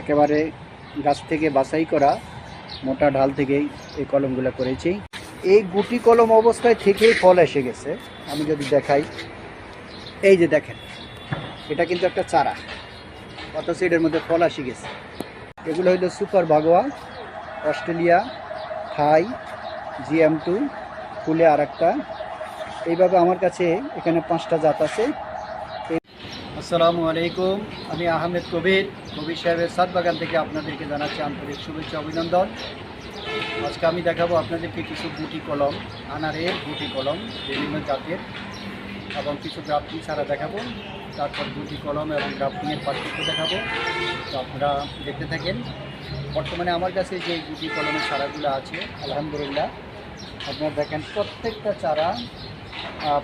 একেবারে গাছ থেকে বাছাই করা মোটা ঢাল থেকেই এই কলমগুলো করেছি। এই গুটি কলম অবস্থায় থেকেই ফল এসে গেছে। আমি যদি দেখাই, এই যে দেখেন, এটা কিন্তু একটা চারা অথচ এটার মধ্যে ফল আসি গেছে। এগুলো হইল super Bhagwa, Australia, Thai, GM two ফুলে আর একটা এইভাবে আমার কাছে এখানে পাঁচটা জাত আছে। আসসালামু আলাইকুম। আমি আহমেদ কবির কবির সাহেবের সাত বাগান থেকে আপনাদেরকে জানাচ্ছি আন্তরিক শুভেচ্ছা, অভিনন্দন। আজকে আমি দেখাবো আপনাদেরকে কিছু গুটি কলম, আনারের গুটি কলম, বিভিন্ন জাতের, এবং কিছু গ্রাফটিং ছাড়া দেখাবো। তারপর গুটি কলম এবং গ্রাফটিংয়ের পার্থক্য দেখাবো। তো আপনারা দেখতে থাকেন। বর্তমানে আমার কাছে যে গুটি কলমের চারাগুলো আছে, আলহামদুলিল্লাহ, আপনারা দেখেন প্রত্যেকটা চারা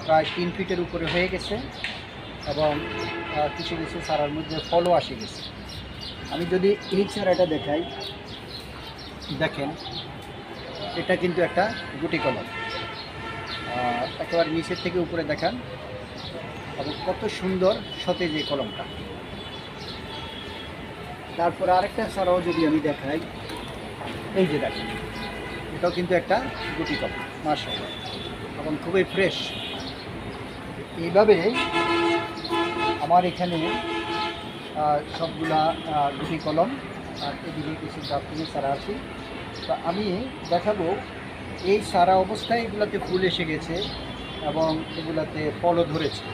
প্রায় তিন ফিটের উপরে হয়ে গেছে। এবং কিছু কিছু চারার মধ্যে ফলও আসে গেছে। আমি যদি এই চারাটা দেখাই, দেখেন, এটা কিন্তু একটা গুটি কলম। একেবারে নিচের থেকে উপরে দেখান, এবং কত সুন্দর সতেজ এই কলমটা। তারপরে আরেকটা ছাড়াও যদি আমি দেখাই, এই যে দেখেন, এটাও কিন্তু একটা গুটি কলম মার্শাল এবং খুবই ফ্রেশ। এইভাবে আমার এখানে সবগুলা গুটি কলম আর এদিকে কিছু ডাক্তারের চারা আছে। তো আমি দেখাবো, এই সারা অবস্থায় এগুলাতে ফুল এসে গেছে এবং এগুলাতে ফলও ধরেছে।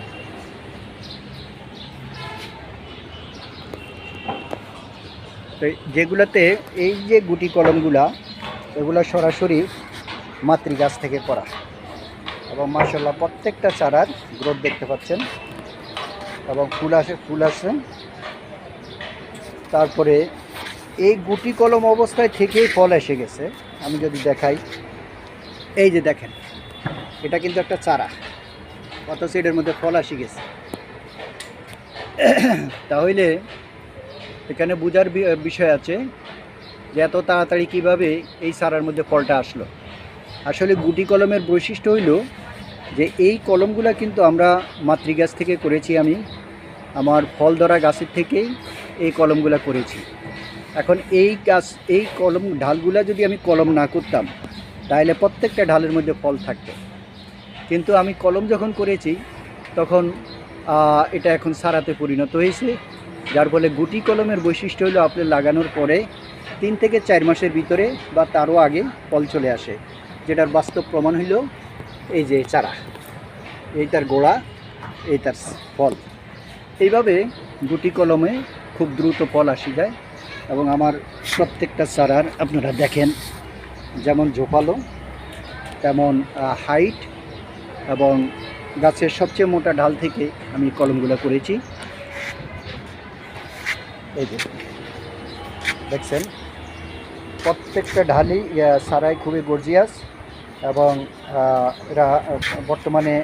যেগুলাতে এই যে গুটি কলমগুলা, এগুলো সরাসরি মাতৃগাছ থেকে করা। এবং মার্শাল্লাহ প্রত্যেকটা চারার গ্রোথ দেখতে পাচ্ছেন। এবং ফুল আসে ফুল আসে তারপরে এই গুটি কলম অবস্থায় থেকেই ফল এসে গেছে। আমি যদি দেখাই, এই যে দেখেন, এটা কিন্তু একটা চারা, অথচ এটার মধ্যে ফল আসি গেছে। তাহলে এখানে বোঝার বিষয় আছে যে এত তাড়াতাড়ি কীভাবে এই চারার মধ্যে ফলটা আসলো। আসলে গুটি কলমের বৈশিষ্ট্য হইল যে এই কলমগুলো কিন্তু আমরা মাতৃগাছ থেকে করেছি আমি। আমার ফল ধরা গাছের থেকেই এই কলমগুলো করেছি। এখন এই গাছ, এই কলম, ঢালগুলা যদি আমি কলম না করতাম, তাহলে প্রত্যেকটা ঢালের মধ্যে ফল থাকতো। কিন্তু আমি কলম যখন করেছি, তখন এটা এখন সারাতে পরিণত হয়েছে। যার ফলে গুটি কলমের বৈশিষ্ট্য হলো আপনি লাগানোর পরে তিন থেকে চার মাসের ভিতরে বা তারও আগে ফল চলে আসে। যেটার বাস্তব প্রমাণ হইল এই যে চারা এই তার গোড়া এই তার ফল। এইভাবে গুটি কলমে খুব দ্রুত ফল আসি যায় এবং আমার প্রত্যেকটা চারার আপনারা দেখেন, যেমন ঝোপালো, তেমন হাইট এবং গাছের সবচেয়ে মোটা ঢাল থেকে আমি কলমগুলো করেছি। এই যে, দেখছেন? প্রত্যেকটা ঢালই সারাই খুবই গর্জিয়াস। এবং এরা বর্তমানে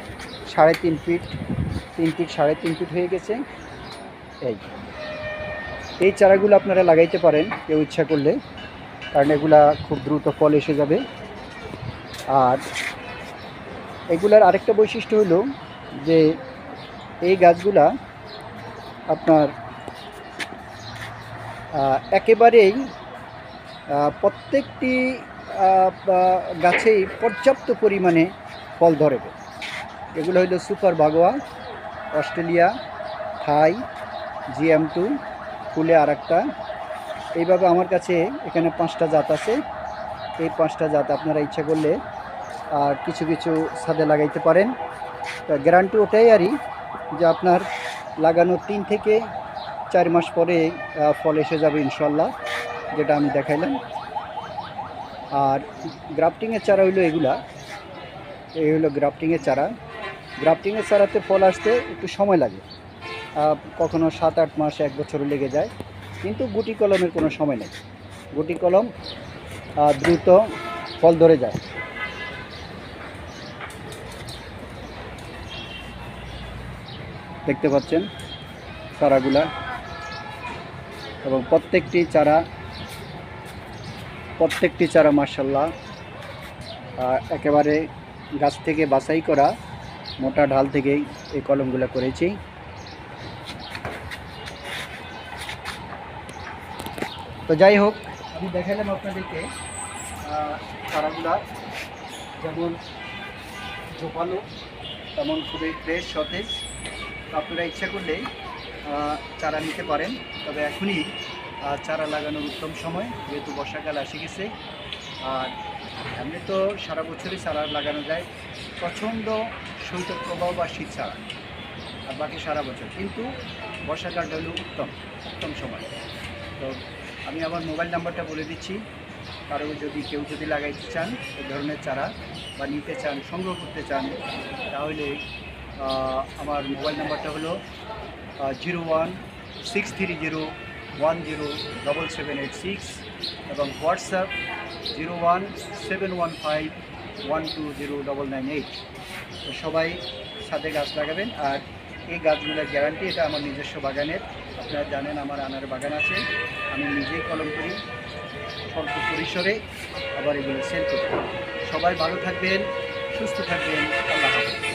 সাড়ে তিন ফিট তিন ফিট, সাড়ে তিন ফিট হয়ে গেছে। এই এই চারাগুলো আপনারা লাগাইতে পারেন, কেউ ইচ্ছা করলে, কারণ এগুলা খুব দ্রুত ফল এসে যাবে। আর এগুলার আরেকটা বৈশিষ্ট্য হলো যে, এই গাছগুলা আপনার একেবারেই প্রত্যেকটি গাছেই পর্যাপ্ত পরিমাণে ফল ধরবে। এগুলো হইল super Bhagwa, Australia, Thai, GM two, ফুলে আর একটা এইভাবে আমার কাছে এখানে পাঁচটা জাত আছে। এই পাঁচটা জাত আপনারা ইচ্ছা করলে, আর কিছু কিছু ছাদে লাগাইতে পারেন। গ্যারান্টি ওটাই আরই যে আপনার লাগানো তিন থেকে চার মাস পরে ফল এসে যাবে ইনশাল্লাহ, যেটা আমি দেখাইলাম। আর গ্রাফটিংয়ের চারা হইল এগুলা। এই হলো গ্রাফটিংয়ের চারা। গ্রাফটিংয়ের চারাতে ফল আসতে একটু সময় লাগে। কখনো সাত, আট মাস, এক বছরও লেগে যায়। কিন্তু গুটি কলমের কোনো সময় নেই। গুটি কলম দ্রুত ফল ধরে যায়। দেখতে পাচ্ছেন চারাগুলা। এবং প্রত্যেকটি চারা প্রত্যেকটি চারা মার্শাল্লাহ একেবারে গাছ থেকে বাছাই করা মোটা ঢাল থেকেই এই কলমগুলো করেছি। তো যাই হোক আমি দেখালাম আপনাদেরকে চারাগুলা যেমন জোপালো তেমন খুবই ফ্রেশ সতেজ। আপনারা ইচ্ছা করলে আহ, চারা নিতে পারেন। তবে এখনই চারা লাগানোর উত্তম সময়, যেহেতু বর্ষাকাল এসে গেছে। আর এমনি তো সারা বছরই চারা লাগানো যায়। প্রচণ্ড শৈত্যপ্রবাহ বা শীত ছাড়া, আর বাকি সারা বছর। কিন্তু বর্ষাকালটা হলো উত্তম উত্তম সময়। তো আমি আমার মোবাইল নাম্বারটা বলে দিচ্ছি। কারও যদি কেউ যদি লাগাইতে চান এই ধরনের চারা বা নিতে চান, সংগ্রহ করতে চান, তাহলে আমার মোবাইল নাম্বারটা হলো zero one six three zero one zero double seven eight six এবং WhatsApp zero one seven one five one two zero double nine eight তো সবাই সাথে গাছ লাগাবেন আর এই গাছগুলোর গ্যারান্টি এটা আমার নিজস্ব বাগানের। আপনারা জানেন আমার আনার বাগান আছে। আমি নিজেই কলম করি স্বল্প পরিসরে আবার এগুলো সেল করি। সবাই ভালো থাকবেন, সুস্থ থাকবেন, আল্লাহ হাফেজ।